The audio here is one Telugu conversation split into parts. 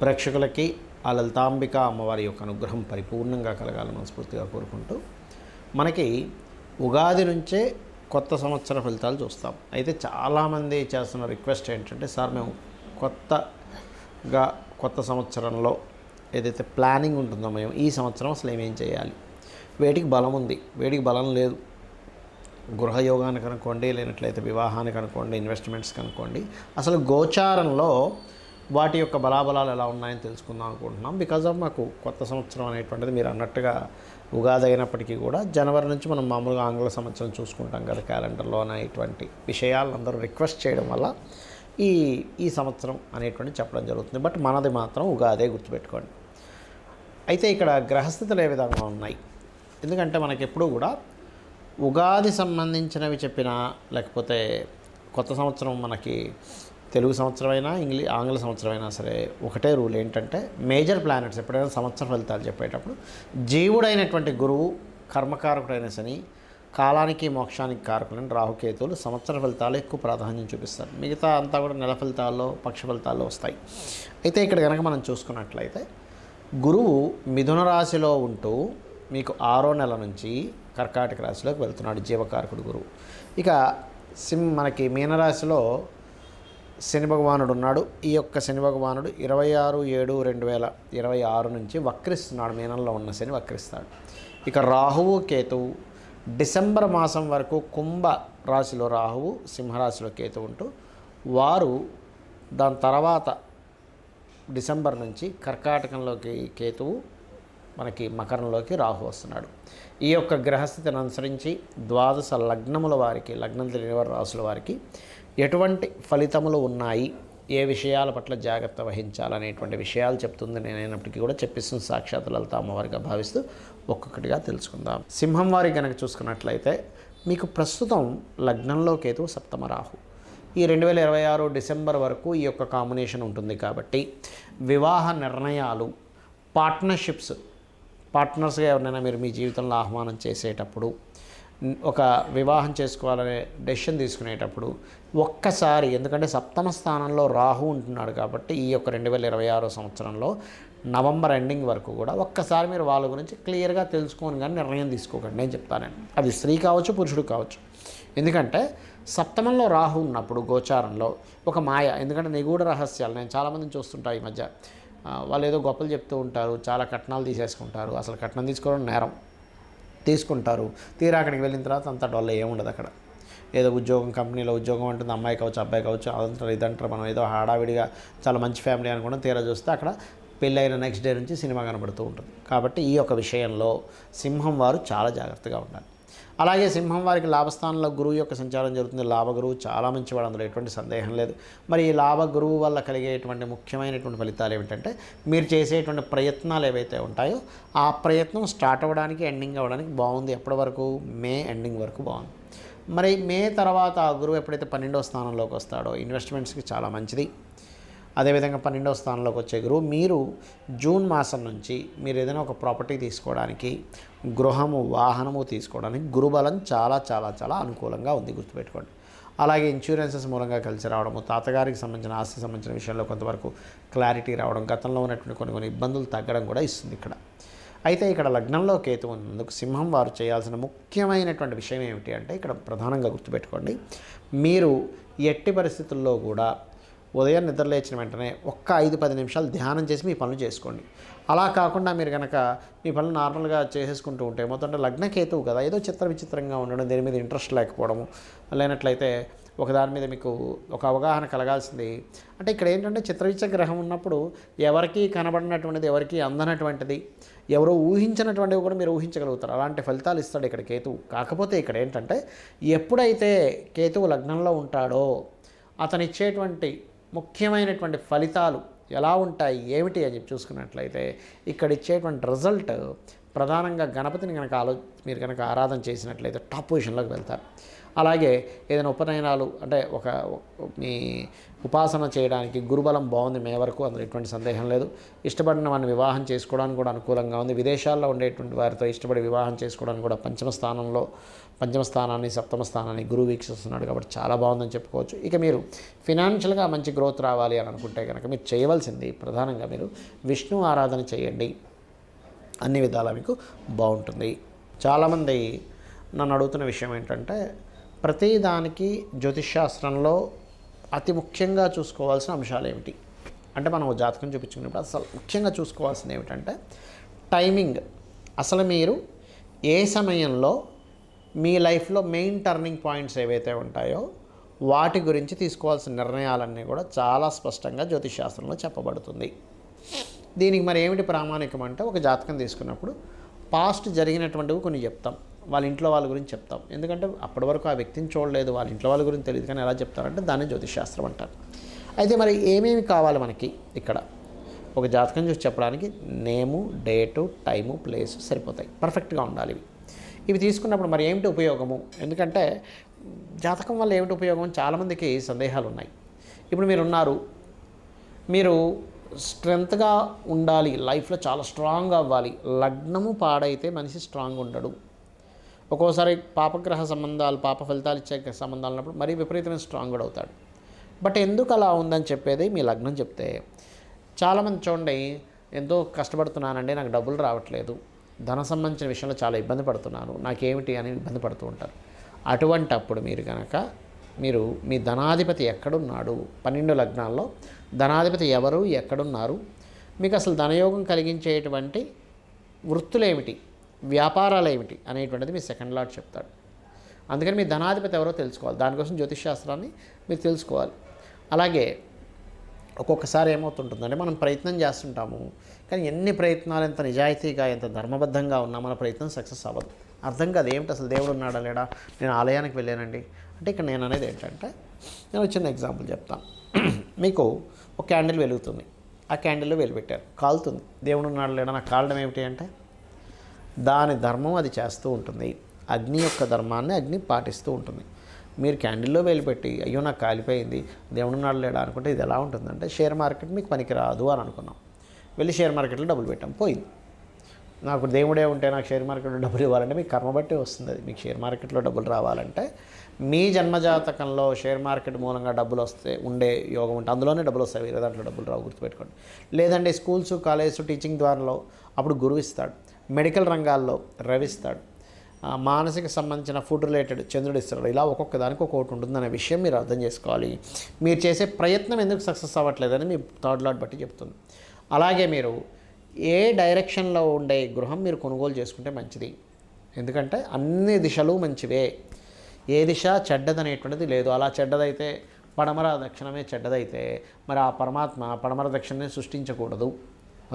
ప్రేక్షకులకి ఆ లలితాంబిక అమ్మవారి యొక్క అనుగ్రహం పరిపూర్ణంగా కలగాలని మనస్ఫూర్తిగా కోరుకుంటూ మనకి ఉగాది నుంచే కొత్త సంవత్సర ఫలితాలు చూస్తాం. అయితే చాలామంది చేస్తున్న రిక్వెస్ట్ ఏంటంటే సార్ మేము కొత్తగా కొత్త సంవత్సరంలో ఏదైతే ప్లానింగ్ ఉంటుందో మేము ఈ సంవత్సరం అసలు ఏమేం చేయాలి? వేటికి బలం ఉంది వేటికి బలం లేదు. గృహయోగానికి అనుకోండి లేనట్లయితే వివాహానికి అనుకోండి ఇన్వెస్ట్మెంట్స్కి అనుకోండి అసలు గోచారంలో వాటి యొక్క బలాబలాలు ఎలా ఉన్నాయని తెలుసుకుందాం అనుకుంటున్నాం. బికాజ్ ఆఫ్ మాకు కొత్త సంవత్సరం అనేటువంటిది మీరు అన్నట్టుగా ఉగాది అయినప్పటికీ కూడా జనవరి నుంచి మనం మామూలుగా ఆంగ్ల సంవత్సరం చూసుకుంటాం కదా క్యాలెండర్లో అనేటువంటి విషయాలు అందరూ రిక్వెస్ట్ చేయడం వల్ల ఈ ఈ సంవత్సరం అనేటువంటి చెప్పడం జరుగుతుంది. బట్ మనది మాత్రం ఉగాదే గుర్తుపెట్టుకోండి. అయితే ఇక్కడ గ్రహస్థితులు ఏ విధంగా ఉన్నాయి? ఎందుకంటే మనకి ఎప్పుడూ కూడా ఉగాది సంబంధించినవి చెప్పినా లేకపోతే కొత్త సంవత్సరం మనకి తెలుగు సంవత్సరమైనా ఇంగ్లీ ఆంగ్ల సంవత్సరమైనా సరే ఒకటే రూల్ ఏంటంటే మేజర్ ప్లానెట్స్ ఎప్పుడైనా సంవత్సర ఫలితాలు చెప్పేటప్పుడు జీవుడైనటువంటి గురువు కర్మకారకుడైన శని కాలానికి మోక్షానికి కారకులని రాహుకేతువులు సంవత్సర ఫలితాలు ఎక్కువ ప్రాధాన్యం చూపిస్తారు. మిగతా అంతా కూడా నెల ఫలితాల్లో పక్ష ఫలితాల్లో వస్తాయి. అయితే ఇక్కడ కనుక మనం చూసుకున్నట్లయితే గురువు మిథున రాశిలో ఉంటూ మీకు ఆరో నెల నుంచి కర్కాటక రాశిలోకి వెళ్తున్నాడు జీవకారకుడు గురువు. ఇక సిం మనకి మీనరాశిలో శని భగవానుడు ఉన్నాడు. ఈ యొక్క శని భగవానుడు ఇరవై ఆరు ఏడు రెండు వేల ఇరవై ఆరు నుంచి వక్రిస్తున్నాడు. మీనంలో ఉన్న శని వక్రిస్తాడు. ఇక రాహువు కేతువు డిసెంబర్ మాసం వరకు కుంభ రాశిలో రాహువు సింహరాశిలో కేతు ఉంటూ వారు దాని తర్వాత డిసెంబర్ నుంచి కర్కాటకంలోకి కేతువు మనకి మకరంలోకి రాహు వస్తున్నాడు. ఈ యొక్క గ్రహస్థితిని అనుసరించి ద్వాదశ లగ్నముల వారికి లగ్నం తెలియని వారి రాసుల వారికి ఎటువంటి ఫలితములు ఉన్నాయి? ఏ విషయాల పట్ల జాగ్రత్త వహించాలనేటువంటి విషయాలు చెప్తుంది. నేనైనప్పటికీ కూడా చెప్పిస్తున్న సాక్షాత్ లలిత అమ్మవారిగా భావిస్తూ ఒక్కొక్కటిగా తెలుసుకుందాం. సింహం వారి కనుక చూసుకున్నట్లయితే మీకు ప్రస్తుతం లగ్నంలో కేతువు సప్తమ రాహు. ఈ రెండు వేల ఇరవై ఆరు డిసెంబర్ వరకు ఈ యొక్క కాంబినేషన్ ఉంటుంది కాబట్టి వివాహ నిర్ణయాలు పార్ట్నర్షిప్స్ పార్ట్నర్స్గా ఎవరినైనా మీరు మీ జీవితంలో ఆహ్వానం చేసేటప్పుడు ఒక వివాహం చేసుకోవాలనే డెసిషన్ తీసుకునేటప్పుడు ఒక్కసారి ఎందుకంటే సప్తమ స్థానంలో రాహు ఉంటున్నాడు కాబట్టి ఈ యొక్క రెండు వేల ఇరవై ఆరో సంవత్సరంలో నవంబర్ ఎండింగ్ వరకు కూడా ఒక్కసారి మీరు వాళ్ళ గురించి క్లియర్గా తెలుసుకొని కానీ నిర్ణయం తీసుకోకండి. నేను చెప్తానండి అది స్త్రీ కావచ్చు పురుషుడు కావచ్చు. ఎందుకంటే సప్తమంలో రాహు ఉన్నప్పుడు గోచారంలో ఒక మాయ ఎందుకంటే నిగూఢ రహస్యాలు నేను చాలామందిని చూస్తుంటా ఈ మధ్య. వాళ్ళు ఏదో గొప్పలు చెప్తూ ఉంటారు చాలా కట్నాలు తీసేసుకుంటారు అసలు కట్నం తీసుకోవడం నేరం. తీసుకుంటారు. తీరా అక్కడికి వెళ్ళిన తర్వాత అంత డొల్ల ఏముండదు అక్కడ. ఏదో ఉద్యోగం కంపెనీలో ఉద్యోగం ఉంటుంది అమ్మాయి కావచ్చు అబ్బాయి కావచ్చు అదంటారు ఇదంటారు. మనం ఏదో హడావిడిగా చాలా మంచి ఫ్యామిలీ అనుకున్నాం తీరా చూస్తే అక్కడ పెళ్ళైన నెక్స్ట్ డే నుంచి సినిమా కనబడుతూ ఉంటుంది. కాబట్టి ఈ యొక్క విషయంలో సింహం వారు చాలా జాగ్రత్తగా ఉండాలి. అలాగే సింహం వారికి లాభస్థానంలో గురువు యొక్క సంచారం జరుగుతుంది. లాభ గురువు చాలా మంచివాడు. అందులో ఎటువంటి సందేహం లేదు. మరి ఈ లాభ గురువు వల్ల కలిగేటువంటి ముఖ్యమైనటువంటి ఫలితాలు ఏమిటంటే మీరు చేసేటువంటి ప్రయత్నాలు ఏవైతే ఉంటాయో ఆ ప్రయత్నం స్టార్ట్ అవ్వడానికి ఎండింగ్ అవ్వడానికి బాగుంది. ఎప్పటి వరకు? మే ఎండింగ్ వరకు బాగుంది. మరి మే తర్వాత ఆ గురువు ఎప్పుడైతే పన్నెండవ స్థానంలోకి వస్తాడో ఇన్వెస్ట్మెంట్స్కి చాలా మంచిది. అదేవిధంగా పన్నెండవ స్థానంలోకి వచ్చే గురువు మీరు జూన్ మాసం నుంచి మీరు ఏదైనా ఒక ప్రాపర్టీ తీసుకోవడానికి గృహము వాహనము తీసుకోవడానికి గురుబలం చాలా చాలా చాలా అనుకూలంగా ఉంది గుర్తుపెట్టుకోండి. అలాగే ఇన్సూరెన్సెస్ మూలంగా కలిసి రావడము తాతగారికి సంబంధించిన ఆస్తి సంబంధించిన విషయంలో కొంతవరకు క్లారిటీ రావడం గతంలో ఉన్నటువంటి కొన్ని కొన్ని ఇబ్బందులు తగ్గడం కూడా ఇస్తుంది ఇక్కడ. అయితే ఇక్కడ లగ్నంలో కేతు ఉన్నందుకు సింహం వారు చేయాల్సిన ముఖ్యమైనటువంటి విషయం ఏమిటి అంటే ఇక్కడ ప్రధానంగా గుర్తుపెట్టుకోండి. మీరు ఎట్టి పరిస్థితుల్లో కూడా ఉదయం నిద్రలేచిన వెంటనే ఒక్క ఐదు పది నిమిషాలు ధ్యానం చేసి మీ పనులు చేసుకోండి. అలా కాకుండా మీరు కనుక మీ పనులు నార్మల్గా చేసేసుకుంటూ ఉంటే ఏమవుతుంటే లగ్నకేతువు కదా ఏదో చిత్ర విచిత్రంగా ఉండడం దేని మీద ఇంట్రెస్ట్ లేకపోవడము లేనట్లయితే ఒక దాని మీద మీకు ఒక అవగాహన కలగాల్సింది. అంటే ఇక్కడ ఏంటంటే చిత్రవిచిత్ర గ్రహం ఉన్నప్పుడు ఎవరికి కనబడినటువంటిది ఎవరికి అందనటువంటిది ఎవరో ఊహించినటువంటివి కూడా మీరు ఊహించగలుగుతారు. అలాంటి ఫలితాలు ఇస్తాడు ఇక్కడ కేతువు. కాకపోతే ఇక్కడ ఏంటంటే ఎప్పుడైతే కేతువు లగ్నంలో ఉంటాడో అతనిచ్చేటువంటి ముఖ్యమైనటువంటి ఫలితాలు ఎలా ఉంటాయి ఏమిటి అని చెప్పి చూసుకున్నట్లయితే ఇక్కడ ఇచ్చేటువంటి రిజల్ట్ ప్రధానంగా గణపతిని కనుక ఆలో మీరు కనుక ఆరాధన చేసినట్లయితే టాప్ పొజిషన్లోకి వెళ్తారు. అలాగే ఏదైనా ఉపనయనాలు అంటే ఒక మీ ఉపాసన చేయడానికి గురుబలం బాగుంది మే వరకు అందులో ఎటువంటి సందేహం లేదు. ఇష్టపడిన వాడిని వివాహం చేసుకోవడానికి కూడా అనుకూలంగా ఉంది. విదేశాల్లో ఉండేటువంటి వారితో ఇష్టపడి వివాహం చేసుకోవడానికి కూడా పంచమ స్థానంలో పంచమ స్థానాన్ని సప్తమ స్థానాన్ని గురువు వీక్షిస్తున్నాడు కాబట్టి చాలా బాగుందని చెప్పుకోవచ్చు. ఇక మీరు ఫినాన్షియల్గా మంచి గ్రోత్ రావాలి అని అనుకుంటే కనుక మీరు చేయవలసింది ప్రధానంగా మీరు విష్ణు ఆరాధన చేయండి. అన్ని విధాలా మీకు బాగుంటుంది. చాలామంది నన్ను అడుగుతున్న విషయం ఏంటంటే ప్రతి దానికి జ్యోతిష్శాస్త్రంలో అతి ముఖ్యంగా చూసుకోవాల్సిన అంశాలు ఏమిటి? అంటే మనం జాతకం చూపించుకున్నప్పుడు అసలు ముఖ్యంగా చూసుకోవాల్సింది ఏమిటంటే టైమింగ్. అసలు మీరు ఏ సమయంలో మీ లైఫ్లో మెయిన్ టర్నింగ్ పాయింట్స్ ఏవైతే ఉంటాయో వాటి గురించి తీసుకోవాల్సిన నిర్ణయాలన్నీ కూడా చాలా స్పష్టంగా జ్యోతిషాస్త్రంలో చెప్పబడుతుంది. దీనికి మరి ఏమిటి ప్రామాణికం అంటే ఒక జాతకం తీసుకున్నప్పుడు పాస్ట్ జరిగినటువంటివి కొన్ని చెప్తాం. వాళ్ళ ఇంట్లో వాళ్ళ గురించి చెప్తాం. ఎందుకంటే అప్పటి వరకు ఆ వ్యక్తిని చూడలేదు వాళ్ళ ఇంట్లో వాళ్ళ గురించి తెలియదు కానీ ఎలా చెప్తారంటే దాన్ని జ్యోతిషాస్త్రం అంటారు. అయితే మరి ఏమేమి కావాలి మనకి ఇక్కడ? ఒక జాతకం చూసి చెప్పడానికి నేము డేటు టైము ప్లేస్ సరిపోతాయి. పర్ఫెక్ట్గా ఉండాలి ఇవి. ఇవి తీసుకున్నప్పుడు మరి ఏమిటి ఉపయోగము? ఎందుకంటే జాతకం వల్ల ఏమిటి ఉపయోగం? చాలామందికి సందేహాలు ఉన్నాయి ఇప్పుడు మీరు ఉన్నారు మీరు స్ట్రెంగ్త్గా ఉండాలి. లైఫ్లో చాలా స్ట్రాంగ్ అవ్వాలి. లగ్నము పాడైతే మనిషి స్ట్రాంగ్ ఉండడు. ఒక్కోసారి పాపగ్రహ సంబంధాలు పాప ఫలితాలు ఇచ్చే సంబంధాలు ఉన్నప్పుడు మరీ విపరీతమైన స్ట్రాంగ్ కూడా అవుతాడు. బట్ ఎందుకు అలా ఉందని చెప్పేది? మీ లగ్నం చెప్తే. చాలామంది చూడండి ఎంతో కష్టపడుతున్నానండి నాకు డబ్బులు రావట్లేదు. ధన సంబంధించిన విషయంలో చాలా ఇబ్బంది పడుతున్నాను. నాకేమిటి అని ఇబ్బంది పడుతూ ఉంటారు. అటువంటి అప్పుడు మీరు కనుక మీరు మీ ధనాధిపతి ఎక్కడున్నాడు? పన్నెండు లగ్నాల్లో ధనాధిపతి ఎవరు? ఎక్కడున్నారు? మీకు అసలు ధనయోగం కలిగించేటువంటి వృత్తులేమిటి? వ్యాపారాలు ఏమిటి అనేటువంటిది మీ సెకండ్ లాట్ చెప్తాడు. అందుకని మీ ధనాధిపతి ఎవరో తెలుసుకోవాలి. దానికోసం జ్యోతిష్ శాస్త్రాన్ని మీరు తెలుసుకోవాలి. అలాగే ఒక్కొక్కసారి ఏమవుతుంటుందంటే మనం ప్రయత్నం చేస్తుంటాము. కానీ ఎన్ని ప్రయత్నాలు ఎంత నిజాయితీగా ఎంత ధర్మబద్ధంగా ఉన్నా మన ప్రయత్నం సక్సెస్ అవ్వదు. అర్థం కాదు ఏమిటి అసలు దేవుడు ఉన్నాడా లేడా? నేను ఆలయానికి వెళ్ళానండి. అంటే ఇక్కడ నేను అనేది ఏంటంటే నేను చిన్న ఎగ్జాంపుల్ చెప్తాను. మీకు ఒక క్యాండిల్ వెలుగుతుంది. ఆ క్యాండిల్లో వెలిపెట్టారు కాలుతుంది. దేవుడు ఉన్నాడు లేడా? నాకు కాలడం ఏమిటి అంటే దాని ధర్మం అది చేస్తూ ఉంటుంది. అగ్ని యొక్క ధర్మాన్ని అగ్ని పాటిస్తూ ఉంటుంది. మీరు క్యాండిల్లో వెలిపెట్టి అయ్యో నాకు కాలిపోయింది దేవుడు నాడు లేడా? అనుకుంటే ఇది ఎలా ఉంటుందంటే షేర్ మార్కెట్ మీకు పనికిరాదు అని అనుకున్నాం. వెళ్ళి షేర్ మార్కెట్లో డబ్బులు పెట్టాం. పోయింది. నాకు దేవుడే ఉంటే నాకు షేర్ మార్కెట్లో డబ్బులు ఇవ్వాలంటే మీకు కర్మ బట్టి వస్తుంది. అది మీకు షేర్ మార్కెట్లో డబ్బులు రావాలంటే మీ జన్మజాతకంలో షేర్ మార్కెట్ మూలంగా డబ్బులు వస్తే ఉండే యోగం ఉంటే అందులోనే డబ్బులు వస్తాయి. వేరే దాంట్లో డబ్బులు రావు గుర్తుపెట్టుకోండి. లేదంటే స్కూల్స్ కాలేజెస్ టీచింగ్ ద్వారాలో అప్పుడు గురువు ఇస్తాడు. మెడికల్ రంగాల్లో రవిస్తాడు మానసిక సంబంధించిన ఫుడ్ రిలేటెడ్ చంద్రుడు ఇస్తాడు. ఇలా ఒక్కొక్క దానికి ఒక్కొక్కటి ఉంటుందనే విషయం మీరు అర్థం చేసుకోవాలి. మీరు చేసే ప్రయత్నం ఎందుకు సక్సెస్ అవ్వట్లేదని మీ థర్డ్ లాట్ బట్టి చెప్తుంది. అలాగే మీరు ఏ డైరెక్షన్లో ఉండే గృహం మీరు కొనుగోలు చేసుకుంటే మంచిది. ఎందుకంటే అన్ని దిశలు మంచివే. ఏ దిశ చెడ్డదనేటువంటిది లేదు. అలా చెడ్డదైతే పడమర దక్షిణమే చెడ్డదైతే మరి ఆ పరమాత్మ పడమర దక్షిణనే సృష్టించకూడదు.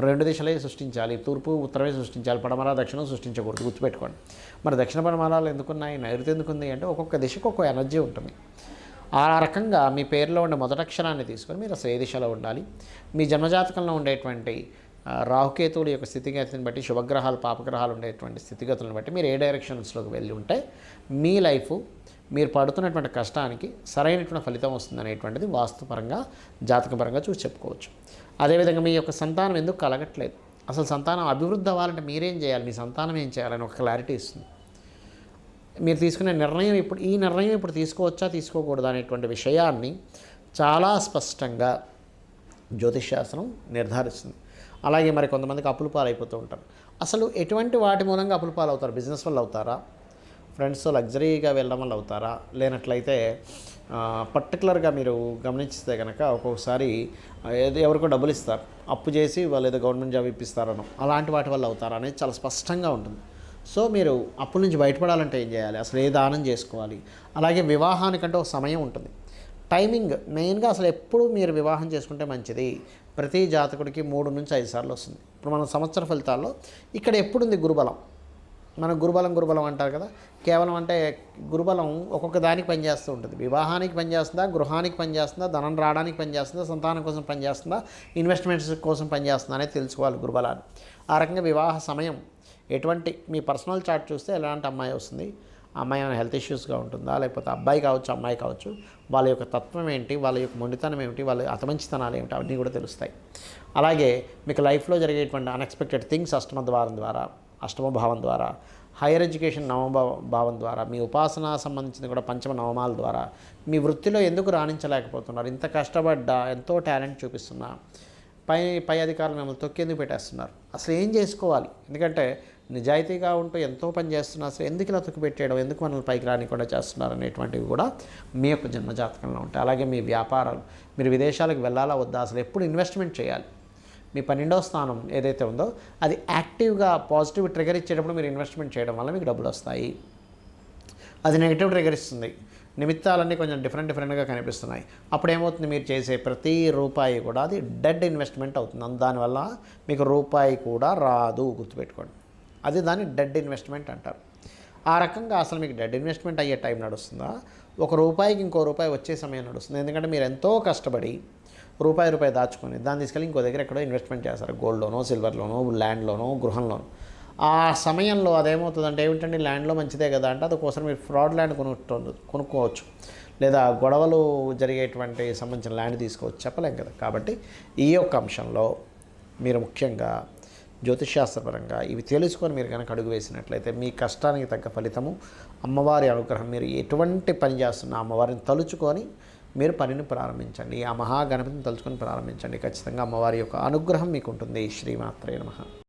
రెండు దిశలే సృష్టించాలి. తూర్పు ఉత్తరమే సృష్టించాలి. పడమర దక్షిణం సృష్టించకూడదు. గుర్తుపెట్టుకోండి. మరి దక్షిణ పడమరాలు ఎందుకున్నాయి? నైరుతి ఎందుకుంది? అంటే ఒక్కొక్క దిశకు ఒక్కొక్క ఎనర్జీ ఉంటుంది. ఆ రకంగా మీ పేరులో ఉండే మొదటి అక్షరాన్ని తీసుకొని మీరు అసలు ఏ దిశలో ఉండాలి. మీ జన్మజాతకంలో ఉండేటువంటి రాహుకేతువుల యొక్క స్థితిగతిని బట్టి శుభగ్రహాలు పాపగ్రహాలు ఉండేటువంటి స్థితిగతులను బట్టి మీరు ఏ డైరెక్షన్స్లోకి వెళ్ళి ఉంటే మీ లైఫ్ మీరు పడుతున్నటువంటి కష్టానికి సరైనటువంటి ఫలితం వస్తుంది అనేటువంటిది వాస్తుపరంగా జాతకపరంగా చూసి చెప్పుకోవచ్చు. అదేవిధంగా మీ యొక్క సంతానం ఎందుకు కలగట్లేదు? అసలు సంతానం అభివృద్ధి అవ్వాలంటే మీరేం చేయాలి? మీ సంతానం ఏం చేయాలని ఒక క్లారిటీ ఇస్తుంది. మీరు తీసుకునే నిర్ణయం ఇప్పుడు ఈ నిర్ణయం ఇప్పుడు తీసుకోవచ్చా తీసుకోకూడదా అనేటువంటి విషయాన్ని చాలా స్పష్టంగా జ్యోతిష్శాస్త్రం నిర్ధారిస్తుంది. అలాగే మరి కొంతమందికి అప్పులు పాలైపోతూ ఉంటారు. అసలు ఎటువంటి వాటి మూలంగా అప్పులు పాలవుతారు? బిజినెస్ వల్ల అవుతారా? ఫ్రెండ్స్తో లగ్జరీగా వెళ్ళడం వల్ల అవుతారా? లేనట్లయితే పర్టికులర్గా మీరు గమనిస్తే కనుక ఒక్కొక్కసారి ఏదో ఎవరికో డబ్బులు ఇస్తారు. అప్పు చేసి వాళ్ళు ఏదో గవర్నమెంట్ జాబ్ ఇప్పిస్తారనో అలాంటి వాటి వల్ల అవుతారా అనేది చాలా స్పష్టంగా ఉంటుంది. సో మీరు అప్పుల నుంచి బయటపడాలంటే ఏం చేయాలి? అసలు ఏ దానం చేసుకోవాలి? అలాగే వివాహానికంటే ఒక సమయం ఉంటుంది. టైమింగ్ మెయిన్గా అసలు ఎప్పుడు మీరు వివాహం చేసుకుంటే మంచిది? ప్రతి జాతకుడికి మూడు నుంచి ఐదు సార్లు వస్తుంది. ఇప్పుడు మన సంవత్సర ఫలితాల్లో ఇక్కడ ఎప్పుడు ఉంది గురుబలం? మన గురుబలం గురుబలం అంటారు కదా? కేవలం అంటే గురుబలం ఒక్కొక్క దానికి పనిచేస్తూ ఉంటుంది. వివాహానికి పనిచేస్తుందా? గృహానికి పనిచేస్తుందా? ధనం రావడానికి పనిచేస్తుందా? సంతానం కోసం పనిచేస్తుందా? ఇన్వెస్ట్మెంట్స్ కోసం పనిచేస్తుందా అనేది తెలుసుకోవాలి గురుబలాన్ని. ఆ రకంగా వివాహ సమయం ఎటువంటి మీ పర్సనల్ చార్ట్ చూస్తే ఎలాంటి అమ్మాయి వస్తుంది? అమ్మాయి ఏమైనా హెల్త్ ఇష్యూస్గా ఉంటుందా? లేకపోతే అబ్బాయి కావచ్చు అమ్మాయి కావచ్చు వాళ్ళ యొక్క తత్వం ఏంటి? వాళ్ళ యొక్క మొండితనం ఏమిటి? వాళ్ళ అతమంచితనాలు ఏమిటి? అవన్నీ కూడా తెలుస్తాయి. అలాగే మీకు లైఫ్లో జరిగేటువంటి అన్ఎక్స్పెక్టెడ్ థింగ్స్ అష్టమ ద్వారం ద్వారా అష్టమ భావం ద్వారా హైయర్ ఎడ్యుకేషన్ నవమ భావం ద్వారా మీ ఉపాసన సంబంధించిన కూడా పంచమ నవమాల ద్వారా మీ వృత్తిలో ఎందుకు రాణించలేకపోతున్నారు? ఇంత కష్టపడ్డా ఎంతో టాలెంట్ చూపిస్తున్నా పై పై అధికారులు మిమ్మల్ని తొక్కేందుకు పెట్టేస్తున్నారు? అసలు ఏం చేసుకోవాలి? ఎందుకంటే నిజాయితీగా ఉంటూ ఎంతో పని చేస్తున్నా అసలు ఎందుకు ఇలా పెట్టేయడం ఎందుకు మనల్ని పైకి రానికుండా చేస్తున్నారు అనేటువంటివి కూడా మీ యొక్క జన్మజాతకంలో ఉంటాయి. అలాగే మీ వ్యాపారాలు మీరు విదేశాలకు వెళ్ళాలా వద్దా అసలు ఎప్పుడు ఇన్వెస్ట్మెంట్ చేయాలి? మీ పన్నెండవ స్థానం ఏదైతే ఉందో అది యాక్టివ్గా పాజిటివ్ ట్రిగర్ ఇచ్చేటప్పుడు మీరు ఇన్వెస్ట్మెంట్ చేయడం వల్ల మీకు డబ్బులు వస్తాయి. అది నెగిటివ్ ట్రిగర్ ఇస్తుంది. నిమిత్తాలన్నీ కొంచెం డిఫరెంట్ డిఫరెంట్గా కనిపిస్తున్నాయి. అప్పుడు ఏమవుతుంది? మీరు చేసే ప్రతి రూపాయి కూడా అది డెడ్ ఇన్వెస్ట్మెంట్ అవుతుంది. దానివల్ల మీకు రూపాయి కూడా రాదు గుర్తుపెట్టుకోండి. అది దాన్ని డెడ్ ఇన్వెస్ట్మెంట్ అంటారు. ఆ రకంగా అసలు మీకు డెడ్ ఇన్వెస్ట్మెంట్ అయ్యే టైం నడుస్తుందా? ఒక రూపాయికి ఇంకో రూపాయి వచ్చే సమయం నడుస్తుంది. ఎందుకంటే మీరు ఎంతో కష్టపడి రూపాయి రూపాయి దాచుకొని దాన్ని తీసుకెళ్ళి ఇంకో దగ్గర ఎక్కడో ఇన్వెస్ట్మెంట్ చేస్తారు. గోల్డ్లోనో సిల్వర్లోనో ల్యాండ్లోనో గృహంలోనో. ఆ సమయంలో అదేమవుతుందంటే ఏమిటంటే ల్యాండ్లో మంచిదే కదా అంటే అదికోసం మీరు ఫ్రాడ్ ల్యాండ్ కొనుక్కోవచ్చు కొనుక్కోవచ్చు. లేదా గొడవలు జరిగేటువంటి సంబంధించిన ల్యాండ్ తీసుకోవచ్చు. చెప్పలేం కదా. కాబట్టి ఈ యొక్క అంశంలో మీరు ముఖ్యంగా జ్యోతిష్శాస్త్రపరంగా ఇవి తెలుసుకొని మీరు కనుక అడుగు వేసినట్లయితే మీ కష్టానికి తగ్గ ఫలితము అమ్మవారి అనుగ్రహం మీరు ఎటువంటి పని చేస్తున్న అమ్మవారిని తలుచుకొని మీరు పనిని ప్రారంభించండి. ఆ మహాగణపతిని తలుచుకొని ప్రారంభించండి. ఖచ్చితంగా అమ్మవారి యొక్క అనుగ్రహం మీకు ఉంటుంది. శ్రీమాత్రే నమ.